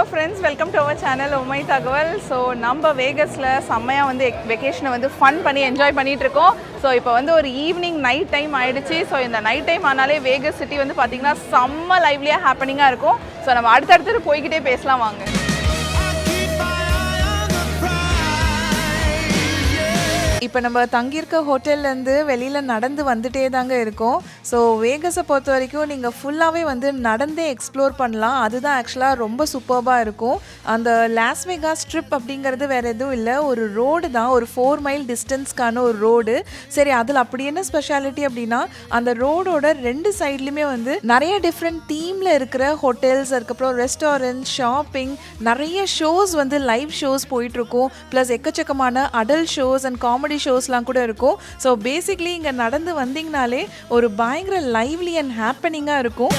Hello friends welcome to our channel உமை தகவல் so நம்ம வேகஸில் செம்மையாக வந்து வெக்கேஷனை வந்து ஃபன் பண்ணி என்ஜாய் பண்ணிகிட்ருக்கோம் இருக்கோம். ஸோ இப்போ வந்து ஒரு ஈவினிங் நைட் டைம் ஆயிடுச்சு. ஸோ இந்த நைட் டைம் ஆனாலே வேகஸ் சிட்டி வந்து பார்த்திங்கன்னா செம்ம லைவ்லியாக ஹேப்பனிங்காக இருக்கும். ஸோ நம்ம அடுத்தடுத்து போய்கிட்டே பேசலாம் வாங்க. இப்போ நம்ம தங்கியிருக்க ஹோட்டல்லேருந்து வெளியில் நடந்து வந்துட்டே தாங்க இருக்கோம். ஸோ வேகஸை பொறுத்த வரைக்கும் நீங்கள் ஃபுல்லாகவே வந்து நடந்தே எக்ஸ்ப்ளோர் பண்ணலாம். அதுதான் ஆக்சுவலாக ரொம்ப சூப்பர்பாக இருக்கும். அந்த லாஸ் வேகாஸ் ட்ரிப் அப்படிங்கிறது வேறு எதுவும் இல்லை. ஒரு ரோடு தான். ஒரு ஃபோர் மைல் டிஸ்டன்ஸ்க்கான ஒரு ரோடு சரி அதில் அப்படி என்ன ஸ்பெஷாலிட்டி அப்படின்னா அந்த ரோடோட ரெண்டு சைட்லையுமே வந்து நிறைய டிஃப்ரெண்ட் தீமில் இருக்கிற ஹோட்டல்ஸ் அதுக்கப்புறம் ரெஸ்டாரண்ட் ஷாப்பிங் நிறைய ஷோஸ் வந்து லைவ் ஷோஸ் போயிட்டுருக்கும் ப்ளஸ் எக்கச்சக்கமான அடல்ட் ஷோஸ் அண்ட் காமெடி ஷோஸ்லாம் கூட இருக்கும். ஸோ பேசிக்லி இங்கே நடந்து வந்தீங்கனாலே ஒரு பயங்கர லைவ்லி அண்ட் ஹாப்பனிங்காக இருக்கும்.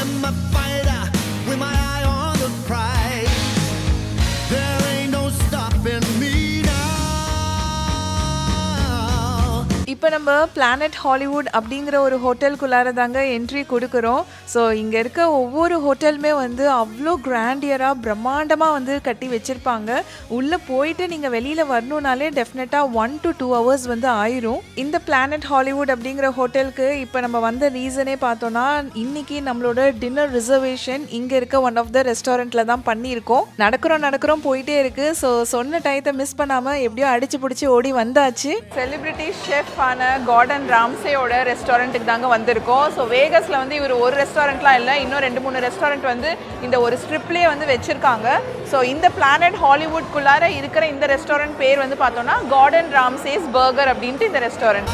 இப்போ நம்ம பிளானட் ஹாலிவுட் அப்படிங்கிற ஒரு ஹோட்டலுக்குள்ளார தாங்க என்ட்ரி கொடுக்குறோம். ஸோ இங்கே இருக்க ஒவ்வொரு ஹோட்டலுமே வந்து அவ்வளோ கிராண்டியராக பிரம்மாண்டமாக வந்து கட்டி வச்சுருப்பாங்க. உள்ளே போயிட்டு நீங்கள் வெளியில் வரணுனாலே டெஃபினட்டாக ஒன் டு டூ ஹவர்ஸ் வந்து ஆயிரும். இந்த பிளானட் ஹாலிவுட் அப்படிங்கிற ஹோட்டலுக்கு இப்போ நம்ம வந்த ரீசனே பார்த்தோன்னா இன்னைக்கு நம்மளோட டின்னர் ரிசர்வேஷன் இங்கே இருக்க ஒன் ஆஃப் த ரெஸ்டாரண்ட்டில் தான் பண்ணியிருக்கோம். நடக்கிறோம் நடக்கிறோம் போயிட்டே இருக்குது ஸோ சொன்ன டயத்தை மிஸ் பண்ணாமல் எப்படியோ அடிச்சு பிடிச்சி ஓடி வந்தாச்சு. செலிபிரிட்டி ஷெஃப் ஃபேமஸான கார்டன் ராம்சேயோட ரெஸ்டாரண்ட்டுக்கு தாங்க வந்திருக்கோம். ஸோ வேகஸில் வந்து இவர் ஒரு ரெஸ்டாரண்ட்லாம் இல்லை இன்னும் ரெண்டு மூணு ரெஸ்டாரண்ட் வந்து இந்த ஒரு ஸ்ட்ரிப்லேயே வந்து வச்சுருக்காங்க. ஸோ இந்த பிளானட் ஹாலிவுட்குள்ளார இருக்கிற இந்த ரெஸ்டாரண்ட் பேர் வந்து பார்த்தோன்னா கார்டன் ராம்சேஸ் பர்கர் அப்படின்ட்டு இந்த ரெஸ்டாரண்ட்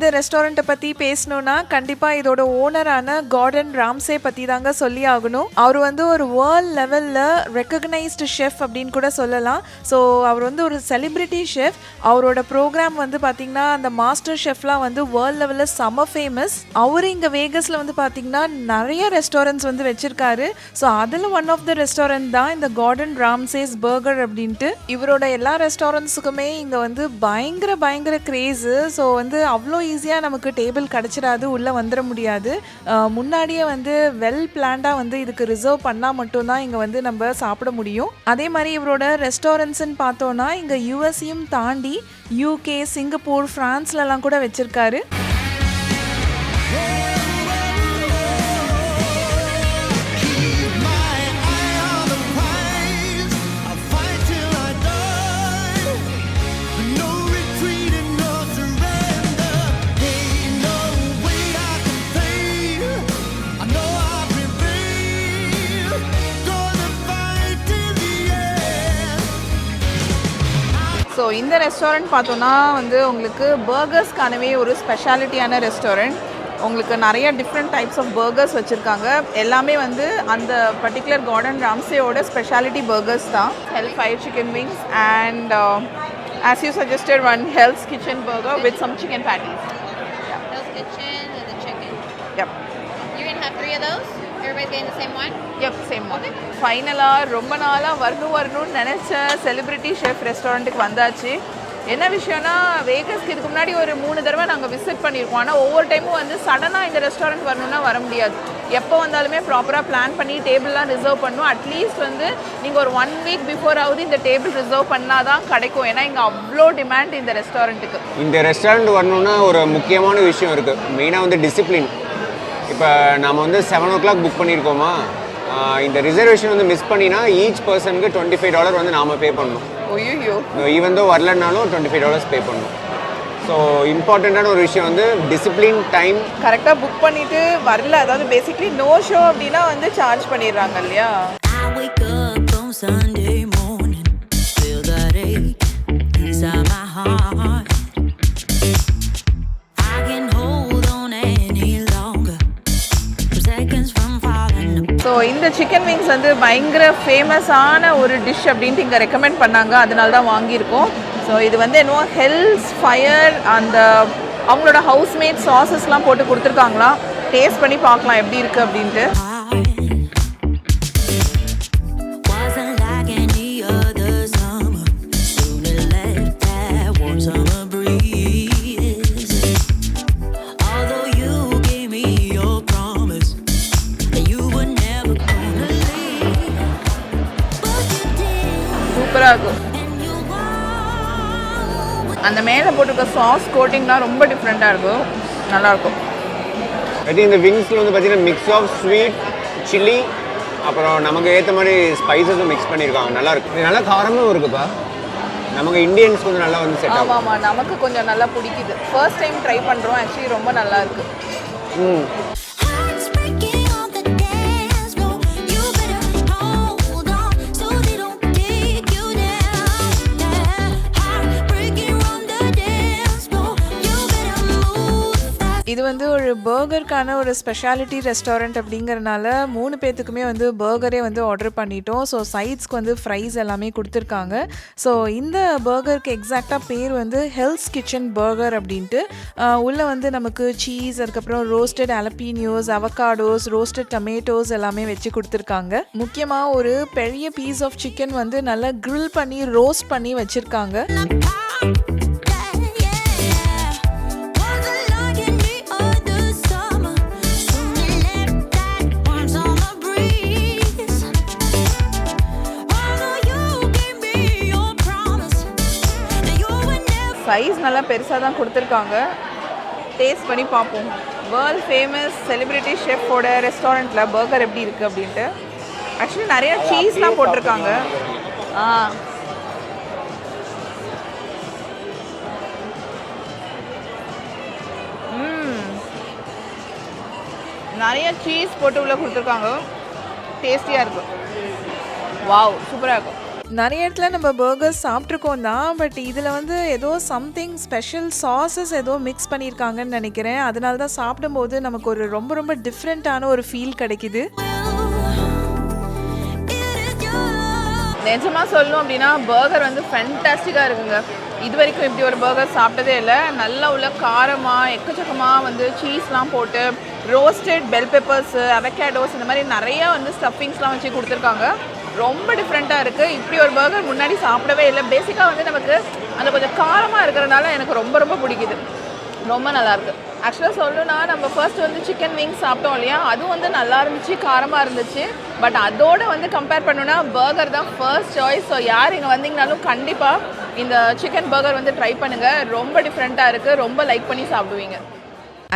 இந்த ரெஸ்டாரண்ட்டை பற்றி பேசணும்னா கண்டிப்பாக இதோட ஓனரான கார்டன் ராம்சே பற்றி தாங்க சொல்லி ஆகணும். அவர் வந்து ஒரு வேர்ல்ட் லெவலில் ரெக்கக்னைஸ்டு ஷெஃப் அப்படின்னு கூட சொல்லலாம். ஸோ அவர் வந்து ஒரு செலிப்ரிட்டி ஷெஃப் அவரோட ப்ரோக்ராம் வந்து பார்த்திங்கன்னா அந்த மாஸ்டர் ஷெஃப்லாம் வந்து வேர்ல்ட் லெவலில் செம ஃபேமஸ் அவர் இங்கே வேகஸில் வந்து பார்த்திங்கன்னா நிறைய ரெஸ்டாரண்ட்ஸ் வந்து வச்சுருக்காரு. ஸோ அதில் ஒன் ஆஃப் த ரெஸ்டாரண்ட் தான் இந்த கார்டன் ராம்சேஸ் பர்கர் அப்படின்ட்டு. இவரோட எல்லா ரெஸ்டாரண்ட்ஸுக்குமே இங்கே வந்து பயங்கர பயங்கர க்ரேஸு ஸோ வந்து அவ்வளோ ஈஸியாக நமக்கு டேபிள் கிடச்சிடாது உள்ளே வந்துட முடியாது. முன்னாடியே வந்து வெல் பிளான்டாக வந்து இதுக்கு ரிசர்வ் பண்ணால் மட்டும்தான் இங்கே வந்து நம்ம சாப்பிட முடியும். அதே மாதிரி இவரோட ரெஸ்டாரண்ட்ஸ்ன்னு பார்த்தோன்னா இங்கே யூஎஸையும் தாண்டி யூகே சிங்கப்பூர் ஃப்ரான்ஸ்லலாம் கூட வச்சுருக்காரு. இந்த ரெஸ்டாரண்ட் பார்த்தோன்னா வந்து உங்களுக்கு பர்கர்ஸ்க்கானவே ஒரு ஸ்பெஷாலிட்டியான ரெஸ்டாரண்ட் உங்களுக்கு நிறைய டிஃப்ரெண்ட் டைப்ஸ் ஆஃப் பர்கர்ஸ் வச்சுருக்காங்க. எல்லாமே வந்து அந்த பர்டிகுலர் கார்டன் ராம்சேயோட ஸ்பெஷாலிட்டி பர்கர்ஸ் தான். Hell fire chicken wings and as you suggested one Hell's kitchen burger with some chicken patties. Yup You're gonna have three of those? Everybody's getting the same one? Yep same okay ஃபைனலாக ரொம்ப நாளாக வரணும் வரணும்னு நினச்ச celebrity chef ரெஸ்டாரண்ட்டுக்கு வந்தாச்சு. என்ன விஷயம்னா வேகஸ்க்கு இதுக்கு முன்னாடி ஒரு மூணு தடவை நாங்கள் விசிட் பண்ணியிருக்கோம். ஆனால் ஒவ்வொரு டைமும் வந்து சடனாக இந்த ரெஸ்டாரண்ட் வரணும்னா வர முடியாது. எப்போ வந்தாலுமே ப்ராப்பராக பிளான் பண்ணி டேபிள்லாம் ரிசர்வ் பண்ணும். அட்லீஸ்ட் வந்து நீங்கள் ஒரு ஒன் வீக் பிஃபோர் ஆகுது இந்த டேபிள் ரிசர்வ் பண்ணால் தான் கிடைக்கும். ஏன்னா இங்கே அவ்வளோ டிமாண்ட் இந்த ரெஸ்டாரண்ட்டுக்கு இந்த ரெஸ்டாரண்ட் வரணும்னா ஒரு முக்கியமான விஷயம் இருக்குது மெயினாக வந்து டிசிப்ளின் இப்போ நம்ம வந்து செவன் ஓ கிளாக் புக் பண்ணியிருக்கோமா இந்த ரிசர்வேஷன் வந்து மிஸ் பண்ணினா ஈச் பர்சனுக்கு டுவெண்ட்டி ஃபைவ் டாலர் வந்து நாம பே பண்ணணும். ஒய்யோ ஈவன் தோ வரலனாலும் டுவெண்ட்டி ஃபைவ் டாலர்ஸ் பே பண்ணணும் ஸோ இம்பார்ட்டண்ட்டான ஒரு விஷயம் வந்து டிசிப்ளின் டைம் கரெக்டாக புக் பண்ணிவிட்டு வரல. அதாவது பேசிக்லி நோ ஷோ அப்படின்னா வந்து சார்ஜ் பண்ணிடுறாங்க இல்லையா? ஸோ இந்த சிக்கன் விங்ஸ் வந்து பயங்கர ஃபேமஸான ஒரு டிஷ் அப்படின்ட்டு இங்கே ரெக்கமெண்ட் பண்ணாங்க. அதனால தான் வாங்கியிருக்கோம். ஸோ இது வந்து என்னவோ ஹெல்ஸ் ஃபயர் அந்த அவங்களோட ஹவுஸ்மேட் சாசஸ்லாம் போட்டு கொடுத்துருக்காங்களாம். டேஸ்ட் பண்ணி பார்க்கலாம் எப்படி இருக்குது அப்படின்ட்டு. போட்டிருக்க சாஸ் கோட்டிங்லாம் ரொம்ப டிஃப்ரெண்ட்டாக இருக்கும் நல்லாயிருக்கும் ஐ இந்த விங்ஸில் வந்து பார்த்தீங்கன்னா மிக்ஸ் ஆஃப் ஸ்வீட் சில்லி அப்புறம் நமக்கு ஏற்ற மாதிரி ஸ்பைசஸும் மிக்ஸ் பண்ணியிருக்காங்க. நல்லா இது நல்லா காரமும் இருக்குப்பா. நமக்கு இந்தியன்ஸ் வந்து நல்லா வந்து செட் ஆகும். ஆமாம் நமக்கு கொஞ்சம் நல்லா பிடிக்குது. ஃபர்ஸ்ட் டைம் ட்ரை பண்ணுறோம் ஆக்சுவலி ரொம்ப நல்லா இருக்கு ம். இது வந்து ஒரு பர்கருக்கான ஒரு ஸ்பெஷாலிட்டி ரெஸ்டாரண்ட் அப்படிங்கறனால மூணு பேர்த்துக்குமே வந்து பர்கரே வந்து ஆர்டர் பண்ணிட்டோம். ஸோ சைட்ஸ்க்கு வந்து ஃப்ரைஸ் எல்லாமே கொடுத்துருக்காங்க. ஸோ இந்த பர்கருக்கு எக்ஸாக்டாக பேர் வந்து ஹெல்ஸ் கிச்சன் பர்கர் அப்படின்ட்டு. உள்ளே வந்து நமக்கு சீஸ் அதுக்கப்புறம் roasted jalapenos avocados roasted tomatoes எல்லாமே வச்சு கொடுத்துருக்காங்க. முக்கியமாக ஒரு பெரிய பீஸ் ஆஃப் சிக்கன் வந்து நல்லா க்ரில் பண்ணி ரோஸ்ட் பண்ணி வச்சுருக்காங்க. சைஸ் நல்லா பெருசாக தான் கொடுத்துருக்காங்க. டேஸ்ட் பண்ணி பார்ப்போம். வேர்ல்ட் ஃபேமஸ் செலிபிரிட்டி ஷெஃபோட ரெஸ்டாரண்ட்டில் பர்கர் எப்படி இருக்குது அப்படின்ட்டு. ஆக்சுவலி நிறைய சீஸ்லாம் போட்டிருக்காங்க. ஆ. நிறைய சீஸ் போட்டு உள்ள கொடுத்துருக்காங்க. டேஸ்டியாக இருக்கும் வாவ் சூப்பராக இருக்கும். நிறைய இடத்துல நம்ம பர்கர்ஸ் சாப்பிட்ருக்கோம் தான் பட் இதில் வந்து ஏதோ சம்திங் ஸ்பெஷல் சாஸஸ் ஏதோ மிக்ஸ் பண்ணியிருக்காங்கன்னு நினைக்கிறேன். அதனால தான் சாப்பிடும்போது நமக்கு ஒரு ரொம்ப ரொம்ப டிஃப்ரெண்ட்டான ஒரு ஃபீல் கிடைக்குது. நிஜமாக சொல்லணும் அப்படின்னா பர்கர் வந்து ஃபென்டாஸ்டிக்காக இருக்குங்க. இது வரைக்கும் இப்படி ஒரு பர்கர் சாப்பிட்டதே இல்லை. நல்லா உள்ள காரமாக எக்கச்சக்கமாக வந்து சீஸ்லாம் போட்டு ரோஸ்டட் பெல் பெப்பர்ஸு அவகேடோஸ் இந்த மாதிரி நிறையா வந்து ஸ்டஃபிங்ஸ்லாம் வச்சு கொடுத்துருக்காங்க. ரொம்ப டிஃப்ரெண்ட்டாக இருக்குது இப்படி ஒரு பர்கர் முன்னாடி சாப்பிடவே இல்லை. பேசிக்காக வந்து நமக்கு அந்த கொஞ்சம் காரமாக இருக்கிறனால எனக்கு ரொம்ப ரொம்ப பிடிக்குது. ரொம்ப நல்லாயிருக்கு ஆக்சுவலாக சொல்லணும்னா நம்ம ஃபர்ஸ்ட் வந்து சிக்கன் விங்ஸ் சாப்பிட்டோம் இல்லையா? அதுவும் வந்து நல்லா இருந்துச்சு காரமாக இருந்துச்சு. பட் அதோடு வந்து கம்பேர் பண்ணோன்னா பர்கர் தான் ஃபர்ஸ்ட் சாய்ஸ் ஸோ யார் இங்கே வந்தீங்கனாலும் கண்டிப்பாக இந்த சிக்கன் பர்கர் வந்து ட்ரை பண்ணுங்கள் ரொம்ப டிஃப்ரெண்ட்டாக இருக்குது ரொம்ப லைக் பண்ணி சாப்பிடுவீங்க.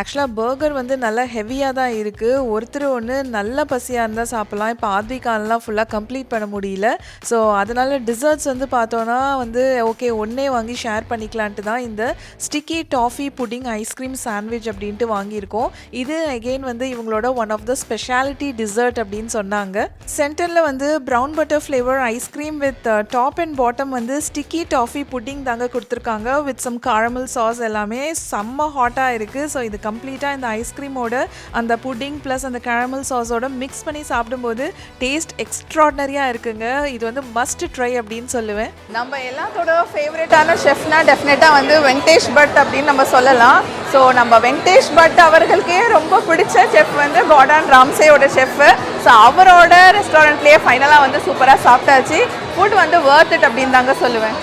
ஆக்சுவலாக பர்கர் வந்து நல்லா ஹெவியாக தான் இருக்குது ஒருத்தர் ஒன்று நல்ல பசியாக இருந்தால் சாப்பிட்லாம். இப்போ ஆத்விகான்லாம் ஃபுல்லாக கம்ப்ளீட் பண்ண முடியல. ஸோ அதனால் டிசர்ட்ஸ் வந்து பார்த்தோன்னா வந்து ஓகே ஒன்றே வாங்கி ஷேர் பண்ணிக்கலான்ட்டு தான் இந்த sticky toffee pudding ice cream sandwich அப்படின்ட்டு வாங்கியிருக்கோம். இது அகெயின் வந்து இவங்களோட one of the speciality dessert அப்படின்னு சொன்னாங்க. சென்டரில் வந்து brown butter flavour ice cream with top and bottom வந்து ஸ்டிக்கி டாஃபி புட்டிங் தாங்க கொடுத்துருக்காங்க. வித் சம் காரமல் சாஸ் எல்லாமே செம்ம ஹாட்டாக இருக்குது ஸோ இது கம்ப்ளீட்டாக இந்த ஐஸ்கிரீமோட அந்த புட்டிங் ப்ளஸ் அந்த கேரமல் சாஸோட மிக்ஸ் பண்ணி சாப்பிடும்போது டேஸ்ட் எக்ஸ்ட்ராடனரியாக இருக்குங்க. இது வந்து மஸ்ட் ட்ரை அப்படின்னு சொல்லுவேன். நம்ம எல்லாத்தோட ஃபேவரட்டான ஷெஃப்னா டெஃபினட்டாக வந்து வெங்கடேஷ் பட் அப்படின்னு நம்ம சொல்லலாம். ஸோ நம்ம வெங்கடேஷ் பட் அவர்களுக்கே ரொம்ப பிடிச்ச செஃப் வந்து கார்டன் ராம்சேயோட செஃப் ஸோ அவரோட ரெஸ்டாரண்ட்லேயே ஃபைனலாக வந்து சூப்பராக சாப்பிட்டாச்சு. ஃபுட் வந்து வேர்த் இட் அப்படின்னு தாங்க சொல்லுவேன்.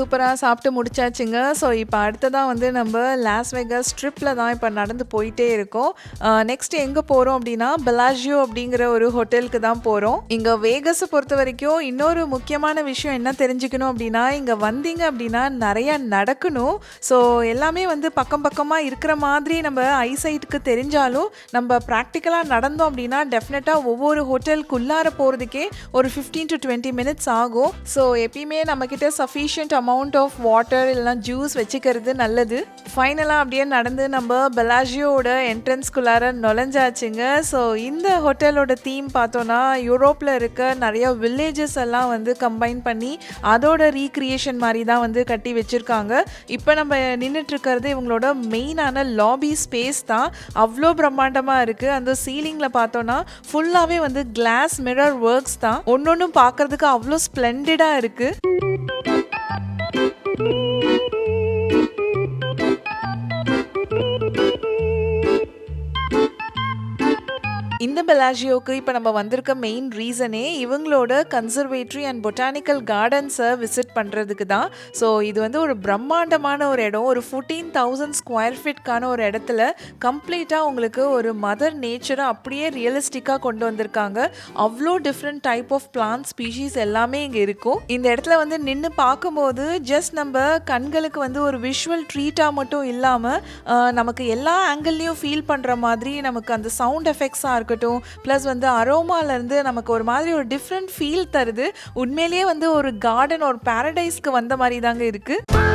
சூப்பராக சாப்பிட்டு முடிச்சாச்சுங்க. ஸோ இப்போ அடுத்ததாக வந்து நம்ம லாஸ் வெகஸ் ட்ரிப்பில் தான் இப்போ நடந்து போயிட்டே இருக்கோம். நெக்ஸ்ட் எங்கே போகிறோம் அப்படின்னா பெலாஜியோ அப்படிங்கிற ஒரு ஹோட்டலுக்கு தான் போகிறோம் இங்கே வேகஸை பொறுத்த வரைக்கும் இன்னொரு முக்கியமான விஷயம் என்ன தெரிஞ்சுக்கணும் அப்படின்னா இங்கே வந்தீங்க அப்படின்னா நிறையா நடக்கணும். ஸோ எல்லாமே வந்து பக்கம் பக்கமாக இருக்கிற மாதிரி நம்ம ஐசைட்டுக்கு தெரிஞ்சாலும் நம்ம ப்ராக்டிக்கலாக நடந்தோம் அப்படின்னா டெஃபினட்டாக ஒவ்வொரு ஹோட்டலுக்குள்ளார போகிறதுக்கே ஒரு ஃபிஃப்டீன் டு டுவெண்ட்டி மினிட்ஸ் ஆகும். ஸோ எப்பயுமே நம்மக்கிட்ட சஃபிஷியன்ட் அமௌண்ட் ஆஃப் வாட்டர் இல்லைனா ஜூஸ் வச்சுக்கிறது நல்லது. ஃபைனலாக அப்படியே நடந்து நம்ம பெலாஜியோட என்ட்ரன்ஸ்குள்ளார நுழைஞ்சாச்சுங்க. ஸோ இந்த ஹோட்டலோட தீம் பார்த்தோன்னா யூரோப்பில் இருக்க நிறைய வில்லேஜஸ் எல்லாம் வந்து கம்பைன் பண்ணி அதோட ரீக்ரியேஷன் மாதிரி தான் வந்து கட்டி வச்சுருக்காங்க. இப்போ நம்ம நின்றுட்டுருக்கிறது இவங்களோட மெயினான லாபி ஸ்பேஸ் தான். அவ்வளோ பிரம்மாண்டமாக இருக்குது அந்த சீலிங்கில் பார்த்தோன்னா ஃபுல்லாகவே வந்து கிளாஸ் மிரர் ஒர்க்ஸ் தான். ஒன்று ஒன்றும் பார்க்குறதுக்கு அவ்வளோ ஸ்ப்ளெண்டடாக இருக்குது Mm-hmm. இந்த பெலாஜியோக்கு இப்போ நம்ம வந்திருக்க மெயின் ரீசனே இவங்களோட கன்சர்வேட்டரி அண்ட் பொட்டானிக்கல் கார்டன்ஸை விசிட் பண்ணுறதுக்கு தான். ஸோ இது வந்து ஒரு பிரம்மாண்டமான ஒரு இடம். ஒரு ஃபோர்டீன் தௌசண்ட் ஸ்கொயர் ஃபீட்கான ஒரு இடத்துல கம்ப்ளீட்டாக உங்களுக்கு ஒரு மதர் நேச்சரை அப்படியே ரியலிஸ்டிக்காக கொண்டு வந்திருக்காங்க. அவ்வளோ different type of plant species எல்லாமே இங்கே இருக்கும். இந்த இடத்துல வந்து நின்று பார்க்கும்போது ஜஸ்ட் நம்ம கண்களுக்கு வந்து ஒரு விஷுவல் ட்ரீட்டாக மட்டும் இல்லாமல் நமக்கு எல்லா ஆங்கிள்லேயும் ஃபீல் பண்ணுற மாதிரி நமக்கு அந்த சவுண்ட் எஃபெக்ட்ஸாக இருக்கும் இருக்கட்டும். ப்ளஸ் வந்து அரோமாலேருந்து நமக்கு ஒரு மாதிரி ஒரு டிஃப்ரெண்ட் ஃபீல் தருது. உண்மையிலேயே வந்து ஒரு கார்டன் ஒரு பாரடைஸ்க்கு வந்த மாதிரி தாங்க இருக்குது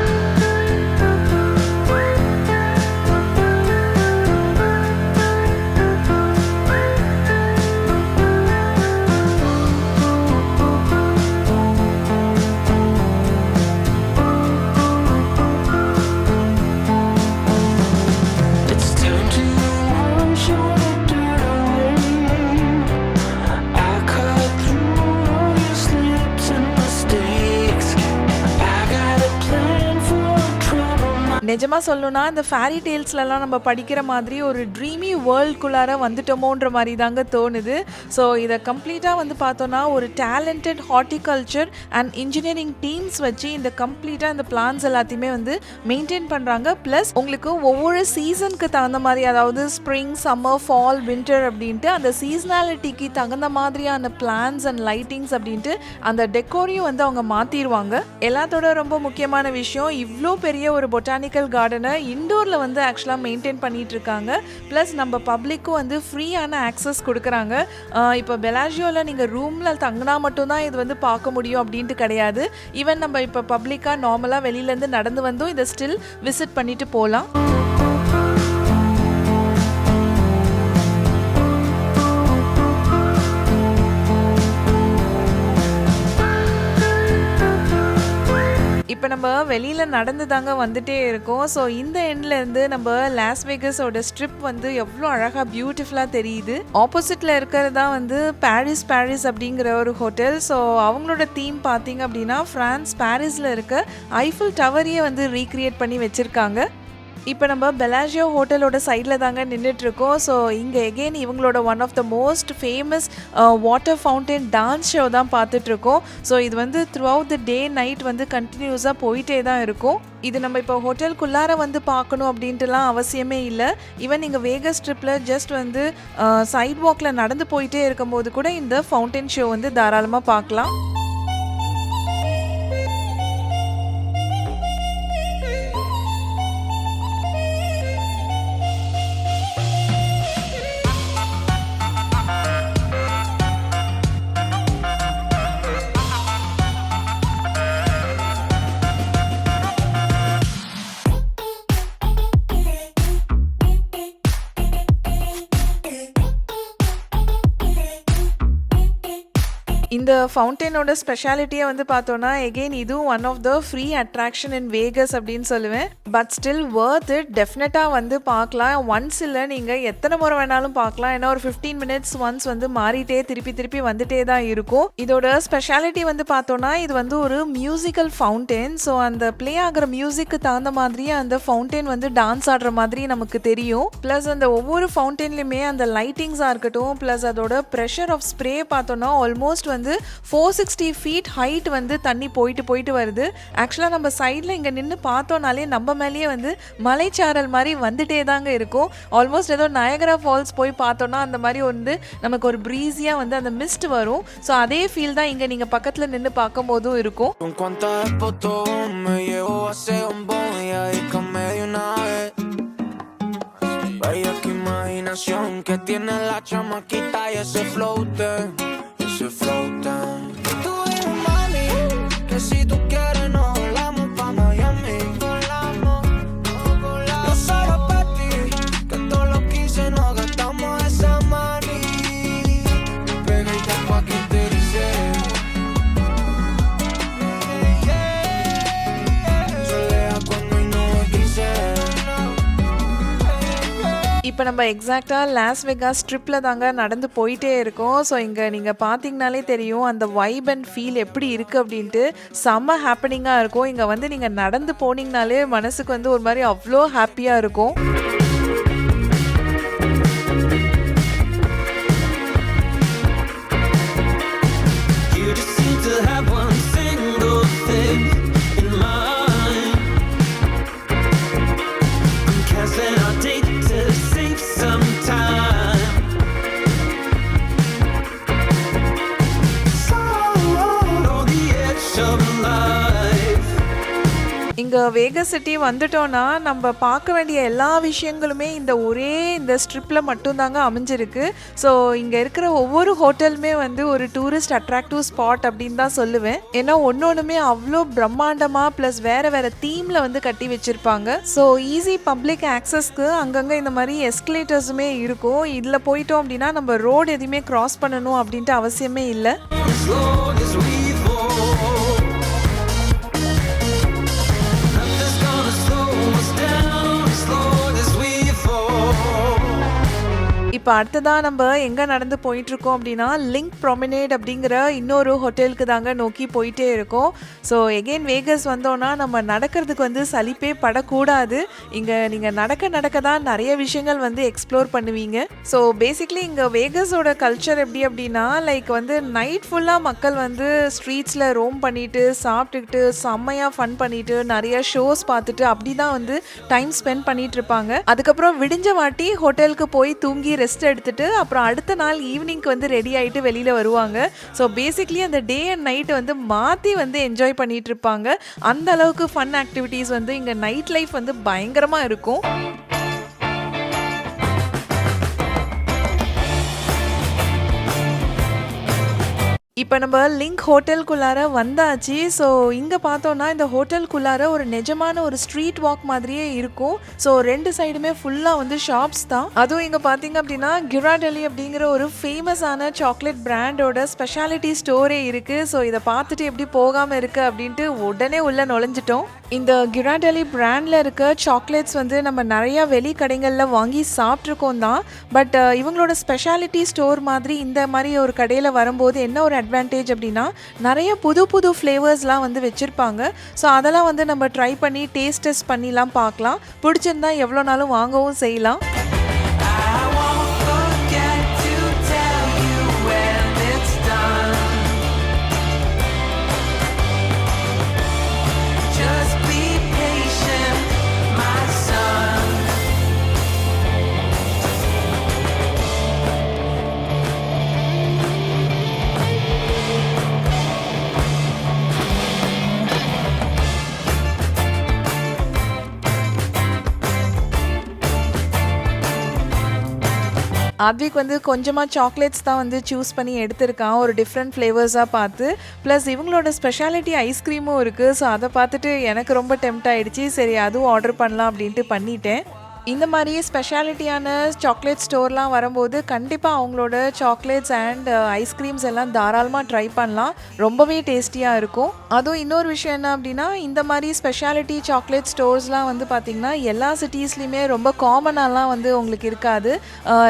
நிஜமாக சொல்லணும்னா இந்த ஃபேரி டேல்ஸ்லலாம் நம்ம படிக்கிற மாதிரி ஒரு ட்ரீமி வேர்ல்டுக்குள்ளார வந்துட்டோமோன்ற மாதிரி தாங்க தோணுது. ஸோ இதை கம்ப்ளீட்டாக வந்து பார்த்தோன்னா ஒரு talented horticulture and engineering teams வச்சு இந்த கம்ப்ளீட்டாக இந்த பிளான்ஸ் எல்லாத்தையுமே வந்து மெயின்டைன் பண்ணுறாங்க ப்ளஸ் உங்களுக்கு ஒவ்வொரு சீசனுக்கு தகுந்த மாதிரி அதாவது ஸ்ப்ரிங் சம்மர் ஃபால் வின்டர் அப்படின்ட்டு அந்த சீசனாலிட்டிக்கு தகுந்த மாதிரியான பிளான்ஸ் அண்ட் லைட்டிங்ஸ் அப்படின்ட்டு அந்த டெக்கோரையும் வந்து அவங்க மாற்றிடுவாங்க எல்லாத்தோட ரொம்ப முக்கியமான விஷயம் இவ்வளோ பெரிய ஒரு பொட்டானிக்கல் கார்டனை இண்டோரில் வந்து ஆக்சுவலாக மெயின்டைன் பண்ணிட்டு இருக்காங்க ப்ளஸ் நம்ம பப்ளிக்கும் வந்து ஃப்ரீயான ஆக்சஸ் கொடுக்குறாங்க. இப்போ பெலாஜியோவில் நீங்கள் ரூமில் தங்கினா மட்டும்தான் இது வந்து பார்க்க முடியும் அப்படின்ட்டு கிடையாது. ஈவன் நம்ம இப்போ பப்ளிக்காக நார்மலாக வெளியிலேருந்து நடந்து வந்தும் இதை ஸ்டில் விசிட் பண்ணிட்டு போகலாம். இப்போ நம்ம வெளியில் நடந்து தாங்க வந்துட்டே இருக்கோம். ஸோ இந்த எண்ட்லேருந்து நம்ம லாஸ் வேகஸோட ஸ்ட்ரிப் வந்து எவ்வளோ அழகாக பியூட்டிஃபுல்லாக தெரியுது. ஆப்போசிட்டில் இருக்கிறது தான் வந்து பாரிஸ் பாரிஸ் அப்படிங்கிற ஒரு ஹோட்டல் ஸோ அவங்களோட தீம் பார்த்தீங்க அப்படின்னா ஃப்ரான்ஸ் பாரிஸில் இருக்க ஐஃபில் டவரையே வந்து ரீக்ரியேட் பண்ணி வச்சுருக்காங்க. இப்போ நம்ம பெலாஜியோ ஹோட்டலோட சைடில் தாங்க நின்றுட்டுருக்கோம் ஸோ இங்கே எகெயின் இவங்களோட one of the most famous water fountain dance show தான் பார்த்துட்ருக்கோம் ஸோ இது வந்து throughout the day night வந்து கண்டினியூஸாக போயிட்டே தான் இருக்கும். இது நம்ம இப்போ ஹோட்டலுக்குள்ளார வந்து பார்க்கணும் அப்படின்ட்டுலாம் அவசியமே இல்லை. ஈவன் நீங்கள் வேகஸ் ட்ரிப்பில் ஜஸ்ட் வந்து uh, சைட் வாக்கில் நடந்து போயிட்டே இருக்கும்போது கூட இந்த ஃபவுண்டைன் ஷோ வந்து தாராளமாக பார்க்கலாம். Yeah. இந்த ஃபவுண்டெயினோட ஸ்பெஷாலிட்டியை வந்து பார்த்தோன்னா எகெயின் இதுவும் one of the free attraction in Vegas அப்படின்னு சொல்லுவேன். பட் ஸ்டில் ஒர்த் இட் டெஃபினட்டாக வந்து பார்க்கலாம். ஒன்ஸ் இல்லை நீங்கள் எத்தனை முறை வேணாலும் பார்க்கலாம். ஏன்னா ஒரு ஃபிஃப்டீன் மினிட்ஸ் ஒன்ஸ் வந்து மாறிட்டே திருப்பி திருப்பி வந்துட்டே தான் இருக்கும். இதோட ஸ்பெஷாலிட்டி வந்து பார்த்தோன்னா இது வந்து ஒரு மியூசிக்கல் ஃபவுண்டெயின் ஸோ அந்த ப்ளே ஆகிற மியூசிக்கு தகுந்த மாதிரியே அந்த ஃபவுண்டெயின் வந்து டான்ஸ் ஆடுற மாதிரி நமக்கு தெரியும். ப்ளஸ் அந்த ஒவ்வொரு ஃபவுண்டெயின்லையுமே அந்த லைட்டிங்ஸாக இருக்கட்டும். ப்ளஸ் அதோட ப்ரெஷர் ஆஃப் ஸ்ப்ரே பார்த்தோன்னா ஆல்மோஸ்ட் வந்து ஃபோர் சிக்ஸ்டி ஃபீட் ஹைட் வந்து தண்ணி போயிட்டு போயிட்டு வருது. ஆக்சுவலாக நம்ம சைடில் இங்கே நின்று பார்த்தோன்னாலே நம்ம மேலேயே வந்து மலைச்சாரல் மாதிரி வந்துட்டே தாங்க இருக்கும். ஆல்மோஸ்ட் ஏதோ நயகரா ஃபால்ஸ் போய் பார்த்தோன்னா அந்த மாதிரி வந்து நமக்கு ஒரு ப்ரீஸியாக வந்து அந்த மிஸ்ட் வரும். ஸோ அதே ஃபீல் தான் இங்கே நீங்கள் பக்கத்தில் நின்று பார்க்கும் போதும் இருக்கும் Vaya imaginación que tiene la chamaquita y ese floater, ese down. Tú eres mami, que si tú இப்போ நம்ம எக்ஸாக்டாக லாஸ் வெகாஸ் ட்ரிப்பில் தாங்க நடந்து போயிட்டே இருக்கோம். ஸோ இங்கே நீங்கள் பார்த்தீங்கனாலே தெரியும் அந்த வைப் அண்ட் ஃபீல் எப்படி இருக்குது அப்படின்ட்டு செம்ம ஹாப்பனிங்காக இருக்கும். இங்கே வந்து நீங்கள் நடந்து போனீங்கனாலே மனசுக்கு வந்து ஒரு மாதிரி அவ்வளோ ஹாப்பியாக இருக்கும். இங்கே வேக சிட்டி வந்துட்டோன்னா நம்ம பார்க்க வேண்டிய எல்லா விஷயங்களுமே இந்த ஒரே இந்த ஸ்ட்ரிப்பில் மட்டும்தாங்க அமைஞ்சிருக்கு. ஸோ இங்கே இருக்கிற ஒவ்வொரு ஹோட்டலுமே வந்து ஒரு டூரிஸ்ட் அட்ராக்டிவ் ஸ்பாட் அப்படின்னு தான் சொல்லுவேன். ஏன்னா ஒன்னொன்றுமே அவ்வளோ பிரம்மாண்டமாக ப்ளஸ் வேறு வேறு தீமில் வந்து கட்டி வச்சிருப்பாங்க. ஸோ ஈஸி பப்ளிக் ஆக்சஸ்க்கு அங்கங்கே இந்த மாதிரி எஸ்கலேட்டர்ஸுமே இருக்கும். இதில் போயிட்டோம் அப்படின்னா நம்ம ரோடு எதுவுமே கிராஸ் பண்ணணும் அப்படின்ட்டு அவசியமே இல்லை. இப்போ அடுத்ததாக நம்ம எங்கே நடந்து போயிட்டுருக்கோம் அப்படின்னா லிங்க் ப்ரொமினேட் அப்படிங்கிற இன்னொரு ஹோட்டலுக்கு தாங்க நோக்கி போயிட்டே இருக்கோம். ஸோ எகெயின் வேகஸ் வந்தோன்னா நம்ம நடக்கிறதுக்கு வந்து சலிப்பே படக்கூடாது. இங்கே நீங்கள் நடக்க நடக்க தான் நிறைய விஷயங்கள் வந்து எக்ஸ்ப்ளோர் பண்ணுவீங்க. ஸோ பேசிக்லி இங்கே வேகஸோட கல்ச்சர் எப்படி அப்படின்னா லைக் வந்து நைட் ஃபுல்லாக மக்கள் வந்து ஸ்ட்ரீட்ஸில் ரோம் பண்ணிட்டு சாப்பிட்டுக்கிட்டு செம்மையாக ஃபன் பண்ணிட்டு நிறைய ஷோஸ் பார்த்துட்டு அப்படி தான் வந்து டைம் ஸ்பெண்ட் பண்ணிட்டு இருப்பாங்க அதுக்கப்புறம் விடிஞ்ச வாட்டி ஹோட்டலுக்கு போய் தூங்கி ரெஸ்ட் எடுத்துட்டு அப்புறம் அடுத்த நாள் ஈவினிங்க்கு வந்து ரெடி ஆகிட்டு வெளியில் வருவாங்க. ஸோ பேசிக்லி அந்த டே அண்ட் நைட்டு வந்து மாற்றி வந்து என்ஜாய் பண்ணிகிட்டு இருப்பாங்க. அந்த அளவுக்கு ஃபன் ஆக்டிவிட்டீஸ் வந்து இங்கே நைட் லைஃப் வந்து பயங்கரமாக இருக்கும். இப்போ நம்ம லிங்க் ஹோட்டலுக்குள்ளார வந்தாச்சு. ஸோ இங்கே பார்த்தோன்னா இந்த ஹோட்டலுக்குள்ளார ஒரு நிஜமான ஒரு ஸ்ட்ரீட் வாக் மாதிரியே இருக்கும். ஸோ ரெண்டு சைடுமே ஃபுல்லாக வந்து ஷாப்ஸ் தான். அதுவும் இங்கே பார்த்தீங்க அப்படின்னா கிராடலி அப்படிங்கிற ஒரு ஃபேமஸான சாக்லேட் பிராண்டோட ஸ்பெஷாலிட்டி ஸ்டோரே இருக்குது ஸோ இதை பார்த்துட்டு எப்படி போகாமல் இருக்குது அப்படின்ட்டு உடனே உள்ளே நுழைஞ்சிட்டோம். இந்த கிராடலி பிராண்டில் இருக்க சாக்லேட்ஸ் வந்து நம்ம நிறையா வெளி கடைகளில் வாங்கி சாப்பிட்ருக்கோம் தான். பட் இவங்களோட ஸ்பெஷாலிட்டி ஸ்டோர் மாதிரி இந்த மாதிரி ஒரு கடையில் வரும்போது என்ன ஒரு அட்வான்டேஜ் அப்படின்னா நிறைய புது புது ஃப்ளேவர்ஸ்லாம் வந்து வச்சுருப்பாங்க. ஸோ அதெல்லாம் வந்து நம்ம ட்ரை பண்ணி டேஸ்ட் டெஸ்ட் பண்ணிலாம் பார்க்கலாம். பிடிச்சிருந்தா எவ்வளோ நாளும் வாங்கவும் செய்யலாம். ஆத்விக் வந்து கொஞ்சமாக சாக்லேட்ஸ் தான் வந்து சூஸ் பண்ணி எடுத்திருக்கான். ஒரு டிஃப்ரெண்ட் ஃப்ளேவர்ஸாக பார்த்து. ப்ளஸ் இவங்களோட ஸ்பெஷாலிட்டி ஐஸ்கிரீமும் இருக்குது ஸோ அதை பார்த்துட்டு எனக்கு ரொம்ப டெம்ட் ஆகிடுச்சி சரி அதுவும் ஆர்டர் பண்ணலாம் அப்படின்ட்டு பண்ணிட்டேன். இந்த மாதிரி ஸ்பெஷாலிட்டியான சாக்லேட் ஸ்டோர்லாம் வரும்போது கண்டிப்பாக அவங்களோட சாக்லேட்ஸ் அண்ட் ஐஸ்கிரீம்ஸ் எல்லாம் தாராளமாக ட்ரை பண்ணலாம். ரொம்பவே டேஸ்டியாக இருக்கும். அதுவும் இன்னொரு விஷயம் என்ன அப்படின்னா இந்த மாதிரி ஸ்பெஷாலிட்டி சாக்லேட் ஸ்டோர்ஸ்லாம் வந்து பார்த்திங்கன்னா எல்லா சிட்டிஸ்லையுமே ரொம்ப காமனாலாம் வந்து உங்களுக்கு இருக்காது.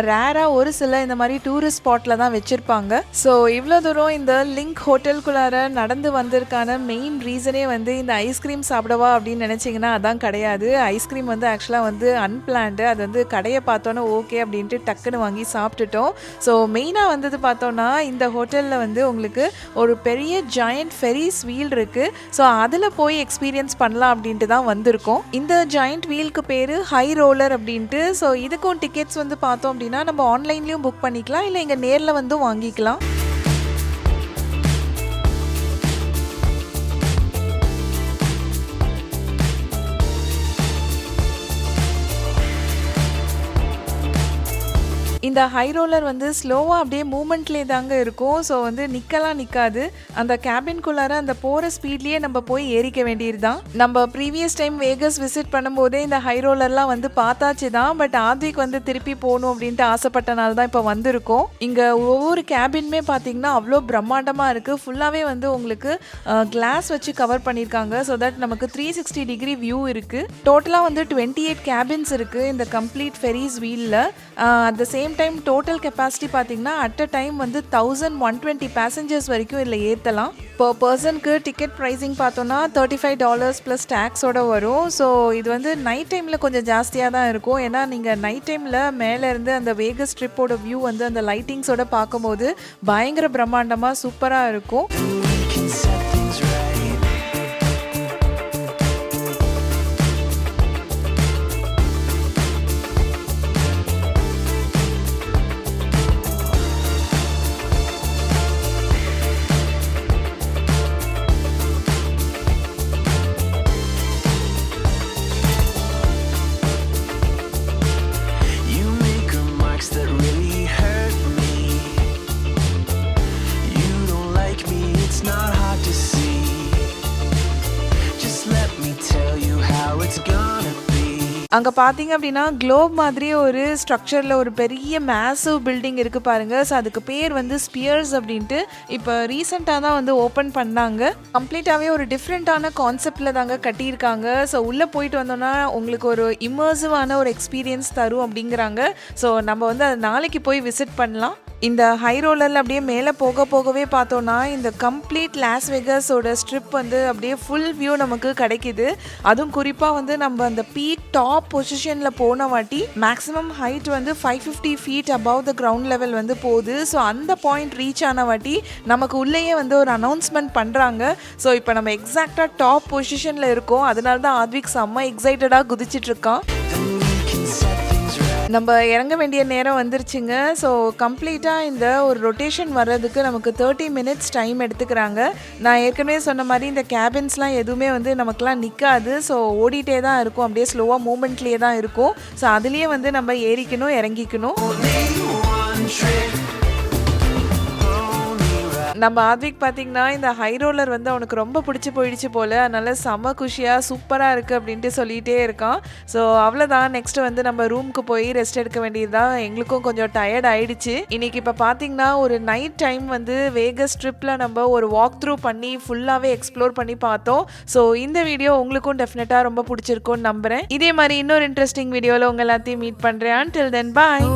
ரேராக ஒரு சில இந்த மாதிரி டூரிஸ்ட் ஸ்பாட்டில் தான் வச்சுருப்பாங்க. ஸோ இவ்வளோ தூரம் இந்த லிங்க் ஹோட்டலுக்குள்ளார நடந்து வந்திருக்கான மெயின் ரீசனே வந்து இந்த ஐஸ்கிரீம் சாப்பிடவா அப்படின்னு நினச்சிங்கன்னா அதான் கிடையாது. ஐஸ்கிரீம் வந்து ஆக்சுவலாக வந்து பிளான்ட்டு அது வந்து கடையை பார்த்தோன்னே ஓகே அப்படின்ட்டு டக்குன்னு வாங்கி சாப்பிட்டுட்டோம். ஸோ மெயினாக வந்தது பார்த்தோன்னா இந்த ஹோட்டலில் வந்து உங்களுக்கு ஒரு பெரிய ஜாயண்ட் ஃபெரிஸ் வீல் இருக்குது ஸோ அதில் போய் எக்ஸ்பீரியன்ஸ் பண்ணலாம் அப்படின்ட்டு தான் வந்திருக்கோம். இந்த ஜாயிண்ட் வீலுக்கு பேர் ஹை ரோலர் அப்படின்ட்டு. ஸோ இதுக்கும் டிக்கெட்ஸ் வந்து பார்த்தோம் அப்படின்னா நம்ம ஆன்லைன்லேயும் புக் பண்ணிக்கலாம் இல்லை இங்கே நேரில் வந்து வாங்கிக்கலாம். இந்த ஹை ரோலர் வந்து ஸ்லோவாக அப்படியே மூமெண்ட்லேயே தாங்க இருக்கும். ஸோ வந்து நிற்கலாம் நிற்காது அந்த கேபின்குள்ளார அந்த போகிற ஸ்பீட்லேயே நம்ம போய் ஏறிக்க வேண்டியது தான் நம்ம ப்ரீவியஸ் டைம் வேகஸ் விசிட் பண்ணும்போதே இந்த ஹை ரோலர்லாம் வந்து பார்த்தாச்சு தான். பட் ஆத்விக் வந்து திருப்பி போகணும் அப்படின்ட்டு ஆசைப்பட்டனால தான் இப்போ வந்திருக்கோம். இங்கே ஒவ்வொரு கேபின்மே பார்த்தீங்கன்னா அவ்வளோ பிரம்மாண்டமாக இருக்குது ஃபுல்லாகவே வந்து உங்களுக்கு கிளாஸ் வச்சு கவர் பண்ணியிருக்காங்க ஸோ தட் நமக்கு த்ரீ சிக்ஸ்டி டிகிரி வியூ இருக்குது டோட்டலாக வந்து டுவெண்ட்டி எயிட் கேபின்ஸ் இருக்குது இந்த complete ferries வீலில் at the same time time total capacity பார்த்தீங்கன்னா அட் அ டைம் வந்து தௌசண்ட் ஒன் டுவெண்ட்டி பேசஞ்சர்ஸ் வரைக்கும் இதில் ஏற்றலாம் இப்போ பர்சனுக்கு டிக்கெட் ப்ரைஸிங் பார்த்தோன்னா தேர்ட்டி ஃபைவ் டாலர்ஸ் ப்ளஸ் டேக்ஸோட வரும். ஸோ இது வந்து நைட் டைமில் கொஞ்சம் ஜாஸ்தியாக தான் இருக்கும். ஏன்னா நீங்கள் நைட் டைமில் மேலேருந்து அந்த வேகஸ் ட்ரிப்போட வியூ வந்து அந்த லைட்டிங்ஸோட பார்க்கும்போது பயங்கர பிரம்மாண்டமாக சூப்பராக இருக்கும். அங்கே பார்த்தீங்க அப்படின்னா குளோப் மாதிரி ஒரு ஸ்ட்ரக்சரில் ஒரு பெரிய மேசிவ் பில்டிங் இருக்குது பாருங்கள் ஸோ அதுக்கு பேர் வந்து ஸ்பியர்ஸ் அப்படின்ட்டு. இப்போ ரீசெண்டாக தான் வந்து ஓப்பன் பண்ணாங்க. கம்ப்ளீட்டாகவே ஒரு டிஃப்ரெண்ட்டான கான்செப்டில் தாங்க கட்டியிருக்காங்க. ஸோ உள்ளே போயிட்டு வந்தோம்னா உங்களுக்கு ஒரு இமர்சிவான ஒரு எக்ஸ்பீரியன்ஸ் தரும் அப்படிங்கிறாங்க. ஸோ நம்ம வந்து அதை நாளைக்கு போய் விசிட் பண்ணலாம். இந்த ஹை ரோலரில் அப்படியே மேலே போக போகவே பார்த்தோன்னா இந்த கம்ப்ளீட் லாஸ் வெகஸோட ஸ்ட்ரிப் வந்து அப்படியே ஃபுல் வியூ நமக்கு கிடைக்குது. அதுவும் குறிப்பாக வந்து நம்ம அந்த பீக் டாப் பொசிஷனில் போன வாட்டி மேக்ஸிமம் ஹைட் வந்து five fifty feet above the ground level வந்து போகுது. ஸோ அந்த பாயிண்ட் ரீச் ஆன வாட்டி நமக்கு உள்ளேயே வந்து ஒரு அனௌன்ஸ்மெண்ட் பண்ணுறாங்க ஸோ இப்போ நம்ம எக்ஸாக்டாக டாப் பொசிஷனில் இருக்கோம். அதனால தான் ஆத்விக் செம்ம எக்ஸைட்டடாக குதிச்சிட்ருக்கான் நம்ம இறங்க வேண்டிய நேரம் வந்துருச்சுங்க. ஸோ கம்ப்ளீட்டாக இந்த ஒரு ரொட்டேஷன் வர்றதுக்கு நமக்கு தேர்ட்டி மினிட்ஸ் டைம் எடுத்துக்கிறாங்க. நான் ஏற்கனவே சொன்ன மாதிரி இந்த கேபின்ஸ்லாம் எதுவுமே வந்து நமக்குலாம் நிற்காது ஸோ ஓடிட்டே தான் இருக்கும். அப்படியே ஸ்லோவாக மூமெண்ட்லேயே தான் இருக்கும். ஸோ அதுலேயே வந்து நம்ம ஏறிக்கணும் இறங்கிக்கணும். நம்ம ஆத்விக் பார்த்தீங்கன்னா இந்த ஹை ரோலர் வந்து அவனுக்கு ரொம்ப பிடிச்சி போயிடுச்சு போல். அதனால் செம குஷியாக சூப்பராக இருக்குது அப்படின்ட்டு சொல்லிகிட்டே இருக்கான். ஸோ அவ்வளோதான் நெக்ஸ்ட் வந்து நம்ம ரூமுக்கு போய் ரெஸ்ட் எடுக்க வேண்டியதுதான். எங்களுக்கும் கொஞ்சம் டயர்ட் ஆயிடுச்சு. இன்னைக்கு இப்போ பார்த்தீங்கன்னா ஒரு நைட் டைம் வந்து வேகஸ் ட்ரிப்பில் நம்ம ஒரு வாக் த்ரூ பண்ணி ஃபுல்லாகவே எக்ஸ்ப்ளோர் பண்ணி பார்த்தோம். ஸோ இந்த வீடியோ உங்களுக்கும் டெஃபினட்டாக ரொம்ப பிடிச்சிருக்கும்னு நம்புகிறேன் இதே மாதிரி இன்னொரு இன்ட்ரெஸ்டிங் வீடியோவில் உங்கள் எல்லாத்தையும் மீட் பண்ணுறேன் அண்டில் தென் பாய்